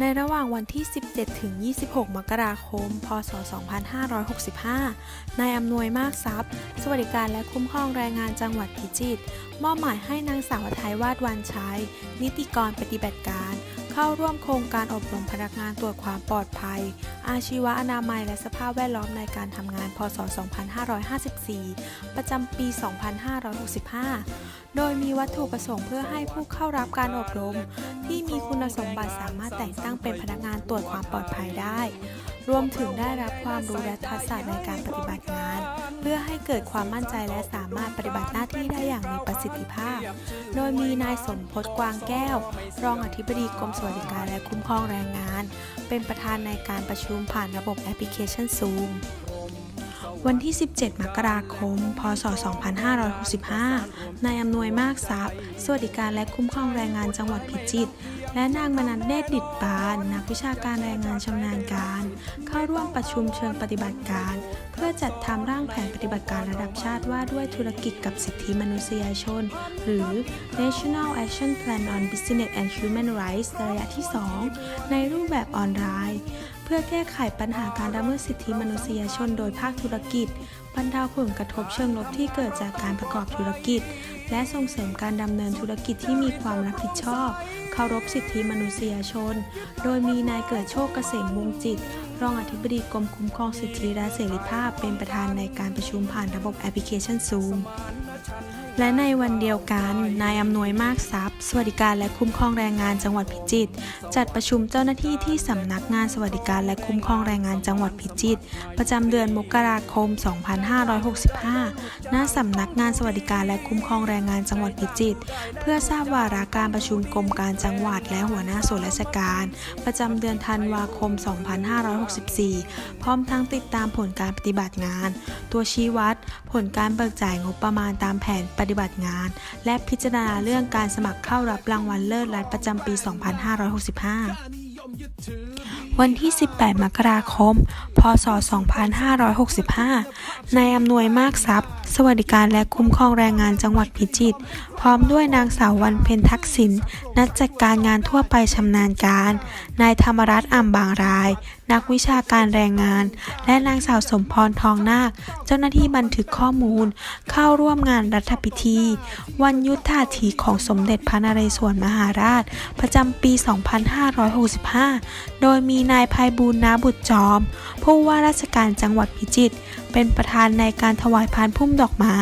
ในระหว่างวันที่ 17 ถึง 26 มกราคม พศ 2565 นายอำนวยมากทรัพย์ สวัสดิการและคุ้มครองแรงงานจังหวัดพิจิตรมอบหมายให้นางสาวไทยวาดวันชัย นิติกรปฏิบัติการ เข้าร่วมโครงการอบรมพนักงานตรวจความปลอดภัย อาชีวะอนามัยและสภาพแวดล้อมในการทำงาน พศ 2554 ประจำปี 2565 โดยมีวัตถุประสงค์เพื่อให้ผู้เข้ารับการอบรม ที่มีคุณสมบัติสามารถแต่งตั้งเป็นพนักงานตรวจความปลอดภัยได้ รวมถึงได้รับความรู้และทักษะในการปฏิบัติงาน เพื่อให้เกิดความมั่นใจและสามารถปฏิบัติหน้าที่ได้อย่างมีประสิทธิภาพ โดยมีนายสมพศกวางแก้ว รองอธิบดีกรมสวัสดิการและคุ้มครองแรงงาน เป็นประธานในการประชุมผ่านระบบแอปพลิเคชัน Zoom วันที่ 17 มกราคม พศ 2565 นายอำนวยมากทรัพย์ สวัสดิการและคุ้มครองแรงงานจังหวัดพิจิตร และนางมนันเนตรดิดปานนักวิชาการแรงงานชำนาญการ เข้าร่วมประชุมเชิงปฏิบัติการ เพื่อจัดทำร่างแผนปฏิบัติการระดับชาติว่าด้วยธุรกิจกับสิทธิมนุษยชน หรือ National Action Plan on Business and Human Rights ระยะที่ 2 ในรูปแบบออนไลน์ เพื่อแก้ไขปัญหาการละเมิดสิทธิมนุษยชนโดยภาคธุรกิจบรรเทาผลกระทบเชิงลบที่เกิดจากการประกอบธุรกิจ และส่งเสริมการดำเนินธุรกิจที่มีความรับผิดชอบ เคารพสิทธิมนุษยชน โดยมีนายเกิดโชคเกษมวงจิต รองอธิบดีกรมคุ้มครองสิทธิและเสรีภาพเป็นประธานในการประชุมผ่านระบบแอปพลิเคชัน Zoom และในวันเดียวกัน นายอำนวยมากทรัพย์ สวัสดิการและคุ้มครองแรงงานจังหวัดพิจิตร จัดประชุมเจ้าหน้าที่ที่สำนักงานสวัสดิการและคุ้มครองแรงงานจังหวัดพิจิตร ประจำเดือนมกราคม 2565 ณ สำนักงานสวัสดิการและคุ้มครองแรงงานจังหวัดพิจิตร เพื่อทราบวาระการประชุมกรมการจังหวัดและหัวหน้าส่วนราชการ ประจำเดือนธันวาคม 256 2564 พร้อมทั้งติดตามผลการปฏิบัติงาน ตัวชี้วัด ผลการเบิกจ่ายงบประมาณตามแผนปฏิบัติงาน และพิจารณาเรื่องการสมัครเข้ารับรางวัลเลิศรัฐประจำปี 2565วันที่ 18 มกราคม พศ 2565 นายอำนวยมากทรัพย์ สวัสดิการและคุ้มครองแรงงานจังหวัดพิจิตร พร้อมด้วยนางสาววันเพ็ญทักษิณ นักจัดการงานทั่วไปชำนาญการ นายธรรมรัตน์อ่ำบางรายนักวิชาการแรงงาน และนางสาวสมพรทองนาค เจ้าหน้าที่บันทึกข้อมูล เข้าร่วมงานรัฐพิธี วันยุทธาถีของสมเด็จพระนเรศวรมหาราช ประจำปี 2565 โดยมีนายภัยบูลนาบุตรจอม ผู้ว่าราชการจังหวัดพิจิตรเป็นประธานในการถวายพานพุ่มดอกไม้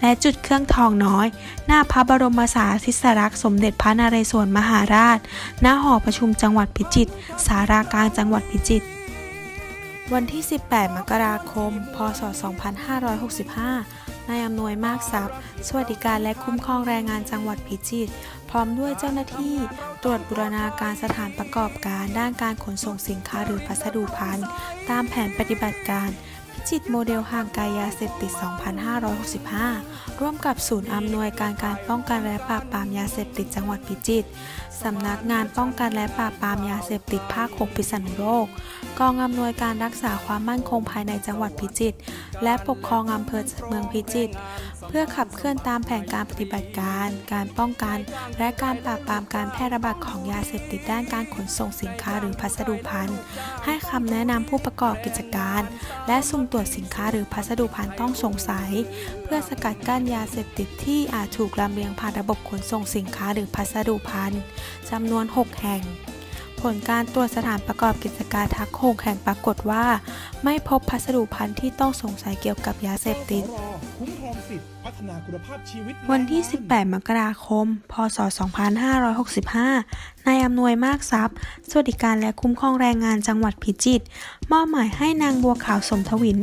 และจุดเครื่องทองน้อย หน้าพระบรมสารีริสลักษณ์สมเด็จพระนเรศวรมหาราช ณ หอประชุมจังหวัดพิจิตร สารากลางจังหวัดพิจิตร วันที่ 18 มกราคม พศ 2565 นายอำนวยมากทรัพย์ สวัสดิการและคุ้มครองแรงงานจังหวัดพิจิตร พร้อมด้วยเจ้าหน้าที่ตรวจบูรณาการสถานประกอบการด้านการขนส่งสินค้าหรือพัสดุพันธ์ตามแผนปฏิบัติการ จิตโมเดลห่างไกลยาเสพติด 2565 ร่วมกับศูนย์อำนวยการการป้องกันและปราบปรามยาเสพติดจังหวัดพิจิตร สำนักงานป้องกันและปราบปรามยาเสพติดภาค 6 พิษณุโลก กองอำนวยการรักษาความมั่นคงภายในจังหวัดพิจิตร และปกครองอำเภอเมืองพิจิตร เพื่อขับเคลื่อนตามแผนการปฏิบัติการ การป้องกัน และการปราบปรามการแพร่ระบาดของยาเสพติดด้านการขนส่งสินค้าหรือพัสดุภัณฑ์ให้คำแนะนำผู้ประกอบกิจการ และสุ่มตรวจสินค้าหรือพัสดุภัณฑ์ต้องสงสัย เพื่อสกัดกั้นยาเสพติดที่อาจถูกลำเลียงผ่านระบบขนส่งสินค้าหรือพัสดุภัณฑ์จำนวน 6 แห่ง ผลการตรวจสถานประกอบกิจการทักโคงแห่งปรากฏว่า ไม่พบพัสดุภัณฑ์ที่ต้องสงสัยเกี่ยวกับยาเสพติด คุ้มครองสิทธิพัฒนาคุณภาพชีวิต วันที่ 18 มกราคม พศ 2565 นายอำนวยมากทรัพย์ สวัสดิการและคุ้มครองแรงงานจังหวัดพิจิตร มอบหมายให้นางบัวขาวสมทวิน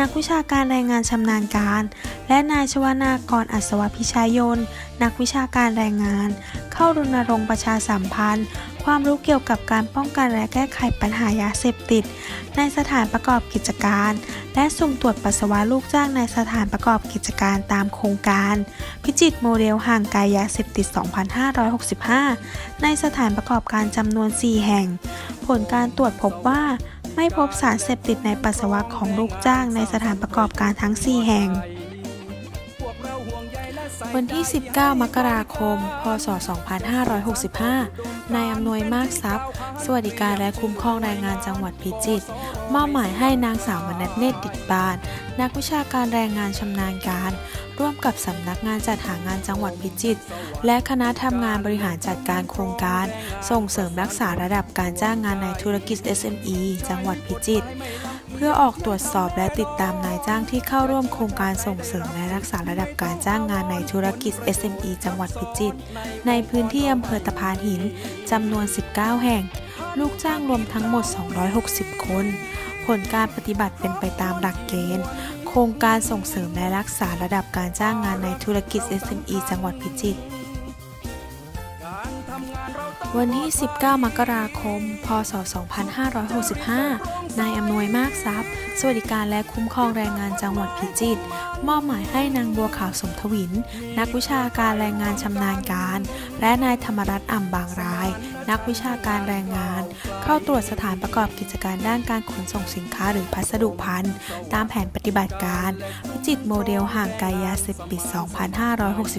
นักวิชาการแรงงานชำนาญการ และนายชวนากรอัศวพิชายน นักวิชาการแรงงาน เข้ารณรงค์ประชาสัมพันธ์ ความรู้เกี่ยวกับการป้องกันและแก้ไขปัญหายาเสพติด ในสถานประกอบกิจการ และสุ่มตรวจปัสสาวะลูกจ้างในสถานประกอบกิจการตามโครงการ พิจิตโมเดลห่างไกลยาเสพติด 2565 ในสถานประกอบการจำนวน 4 แห่ง ผลการตรวจพบว่าไม่พบสารเสพติดในปัสสาวะของลูกจ้างในสถานประกอบการทั้ง 4 แห่ง วันที่ 19 มกราคม พศ 2565 นายอำนวยมากทรัพย์ สวัสดิการและคุ้มครองแรงงานจังหวัดพิจิตรมอบหมายให้นางสาวมนัทเนตรดิดบาน นักวิชาการแรงงานชำนาญการ ร่วมกับสำนักงานจัดหางานจังหวัดพิจิตรและคณะทำงานบริหารจัดการโครงการ ส่งเสริมรักษาระดับการจ้างงานในธุรกิจ SME จังหวัดพิจิตร เพื่อออกตรวจสอบและติดตามนายจ้างที่เข้าร่วมโครงการส่งเสริมและรักษาระดับการจ้างงานในธุรกิจ SME จังหวัดพิจิตรในพื้นที่อำเภอตะพานหินจำนวน 19 แห่ง ลูกจ้างรวมทั้งหมด 260 คน ผลการปฏิบัติเป็นไปตามหลักเกณฑ์ โครงการส่งเสริมและรักษาระดับการจ้างงานในธุรกิจ SME จังหวัดพิจิตร วันที่ 19 มกราคม พศ 2565 นายอำนวยมากทรัพย์ สวัสดิการและคุ้มครองแรงงานจังหวัดพิจิตร มอบหมายให้นางบัวขาวสมทวิน นักวิชาการแรงงานชำนาญการ และนายธรรมรัตน์อ่ำบางราย นักวิชาการแรงงาน เข้าตรวจสถานประกอบกิจการด้านการขนส่งสินค้าหรือพัสดุพันธ์ตามแผนปฏิบัติการพิจิตรโมเดลห่างไกลยาเสพติด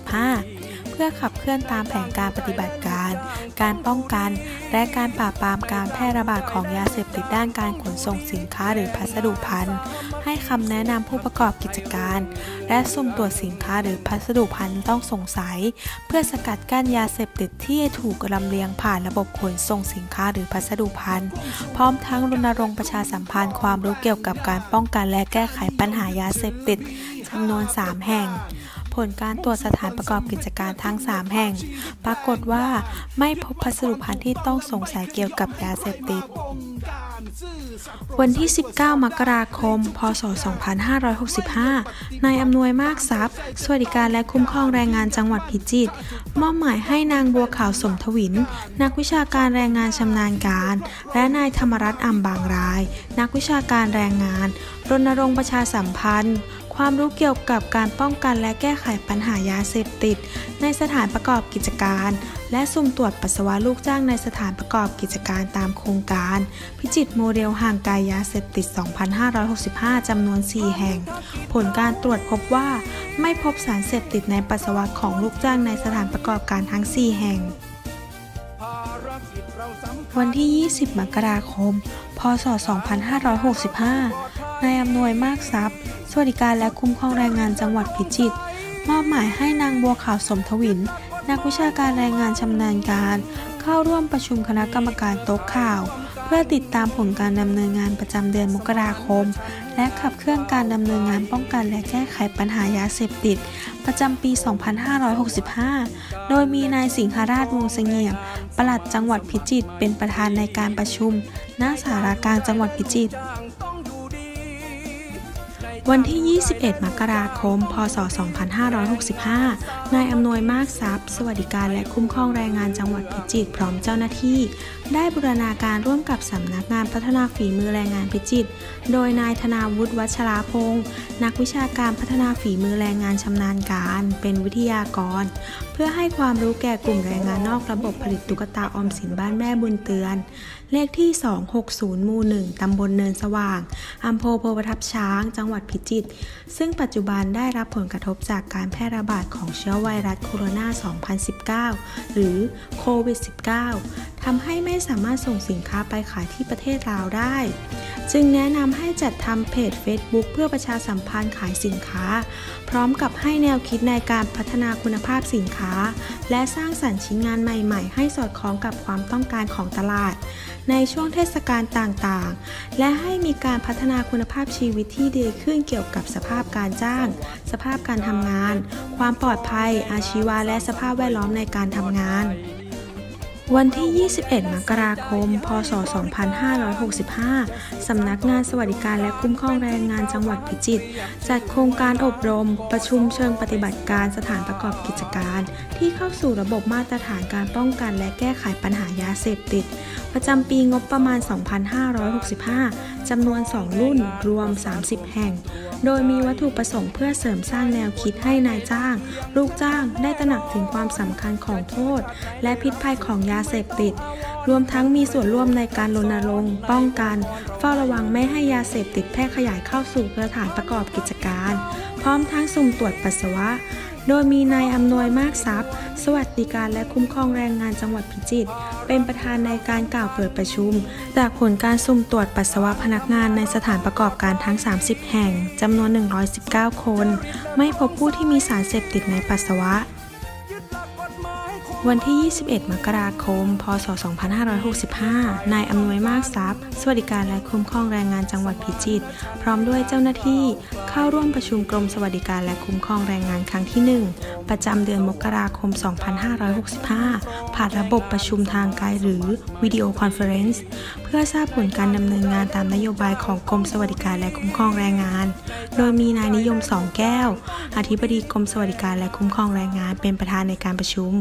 2565 เพื่อขับเคลื่อนตามแผนการปฏิบัติการ การป้องกัน และการปราบปรามการแพร่ระบาดของยาเสพติดด้านการขนส่งสินค้าหรือพัสดุพันธ์ให้คำแนะนำผู้ประกอบกิจการ และสุ่มตรวจสินค้าหรือพัสดุพันธ์ต้องสงสัย เพื่อสกัดกั้นยาเสพติดที่ถูกลำเลียงผ่านระบบขนส่งสินค้าหรือพัสดุพันธ์พร้อมทั้งรณรงค์ประชาสัมพันธ์ความรู้เกี่ยวกับการป้องกันและแก้ไขปัญหายาเสพติดจำนวน 3 แห่ง ผลการตรวจสถานประกอบกิจการทั้ง 3 แห่ง ปรากฏว่าไม่พบพัสดุพันธ์ที่ต้องสงสัยเกี่ยวกับยาเสพติด วันที่ 19 มกราคม พศ 2565 นายอำนวยมากทรัพย์ สวัสดิการและคุ้มครองแรงงานจังหวัดพิจิตรมอบหมายให้นางบัวขาวสมทวิน นักวิชาการแรงงานชำนาญการ และนายธรรมรัตน์อ่ำบางราย นักวิชาการแรงงานรณรงค์ประชาสัมพันธ์ ความรู้เกี่ยวกับการป้องกันและแก้ไขปัญหายาเสพติด ในสถานประกอบกิจการ และสุ่มตรวจปัสสาวะลูกจ้างในสถานประกอบกิจการตามโครงการ พิจิตโมเดลห่างไกลยาเสพติด 2565 จำนวน 4 แห่ง ผลการตรวจพบว่า ไม่พบสารเสพติดในปัสสาวะของลูกจ้างในสถานประกอบการทั้ง 4 แห่งวันที่ 20 มกราคม พศ 2565 นายอำนวยมากทรัพย์ สวัสดิการและคุ้มครองแรงงานจังหวัดพิจิตรมอบหมายให้นางบัวขาวสมทวิน นักวิชาการแรงงานชำนาญการ เข้าร่วมประชุมคณะกรรมการโต๊ะข่าว เพื่อติดตามผลการดำเนินงานประจำเดือนมกราคม และขับเคลื่อนการดำเนินงานป้องกันและแก้ไขปัญหายาเสพติด ประจำปี 2565 โดยมีนายสิงหราชวงศ์เสงี่ยมปลัดจังหวัดพิจิตรเป็นประธานในการประชุมณสารากลางจังหวัดพิจิตร วันที่ 21 มกราคม พศ 2565 นายอำนวยมากทรัพย์ สวัสดิการและคุ้มครองแรงงานจังหวัดพิจิตรพร้อมเจ้าหน้าที่ ได้บูรณาการร่วมกับสำนักงานพัฒนาฝีมือแรงงานพิจิตร โดยนายธนาวุฒิวัชราพงศ์นักวิชาการพัฒนาฝีมือแรงงานชำนาญการ เป็นวิทยากร เพื่อให้ความรู้แก่กลุ่มแรงงานนอกระบบผลิตตุ๊กตาออมสินบ้านแม่บุญเตือน เลขที่ 260 หมู่ 1 ตำบลเนินสว่าง อำเภอโพธิ์ประทับช้าง จังหวัดพิจิตรซึ่งปัจจุบันได้รับผลกระทบจากการแพร่ระบาดของเชื้อไวรัสโคโรนา 2019 หรือโควิด -19 ทำให้ไม่สามารถส่งสินค้าไปขายที่ประเทศลาวได้ จึงแนะนำให้จัดทำเพจ Facebook เพื่อประชาสัมพันธ์ขายสินค้า พร้อมกับให้แนวคิดในการพัฒนาคุณภาพสินค้า และสร้างสรรค์ชิ้นงานใหม่ ๆ ให้สอดคล้องกับความต้องการของตลาด ในช่วงเทศกาลต่างๆ และให้มีการพัฒนาคุณภาพชีวิตที่ดีขึ้นเกี่ยวกับสภาพการจ้าง สภาพการทำงาน ความปลอดภัย อาชีวะและสภาพแวดล้อมในการทำงาน วันที่ 21 มกราคม พศ 2565 สำนักงานสวัสดิการและคุ้มครองแรงงานจังหวัดพิจิตร จัดโครงการอบรม ประชุมเชิงปฏิบัติการสถานประกอบกิจการ ที่เข้าสู่ระบบมาตรฐานการป้องกันและแก้ไขปัญหายาเสพติด ประจำปีงบประมาณ 2565 จำนวน 2 รุ่น รวม 30 แห่ง โดยมีวัตถุประสงค์เพื่อเสริมสร้างแนวคิดให้นายจ้าง ลูกจ้าง ได้ตระหนักถึงความสำคัญของโทษ และพิษภัยของยาาเสพติด รวมทั้งมีส่วนร่วมในการรณรงค์ ป้องกัน เฝ้าระวังไม่ให้ยาเสพติดแพร่ขยายเข้าสู่สถานประกอบกิจการ พร้อมทั้งสุ่มตรวจปัสสาวะ โดยมีนายอำนวยมากทรัพย์ สวัสดิการและคุ้มครองแรงงานจังหวัดพิจิตรเป็นประธานในการกล่าวเปิดประชุม จากผลการสุ่มตรวจปัสสาวะพนักงานในสถานประกอบการทั้ง 30 แห่งจำนวน 119 คน ไม่พบผู้ที่มีสารเสพติดในปัสสาวะ วันที่ 21 มกราคม พศ 2565 นายอำนวยมากทรัพย์ สวัสดิการและคุ้มครองแรงงานจังหวัดพิจิตร พร้อมด้วยเจ้าหน้าที่ เข้าร่วมประชุมกรมสวัสดิการและคุ้มครองแรงงานครั้งที่ 1 ประจำเดือนมกราคม 2565 ผ่านระบบประชุมทางไกลหรือวิดีโอคอนเฟอเรนซ์ เพื่อทราบผลการดำเนินงานตามนโยบายของกรมสวัสดิการและคุ้มครองแรงงาน โดยมีนายนิยมสองแก้ว อธิบดีกรมสวัสดิการและคุ้มครองแรงงาน เป็นประธานในการประชุม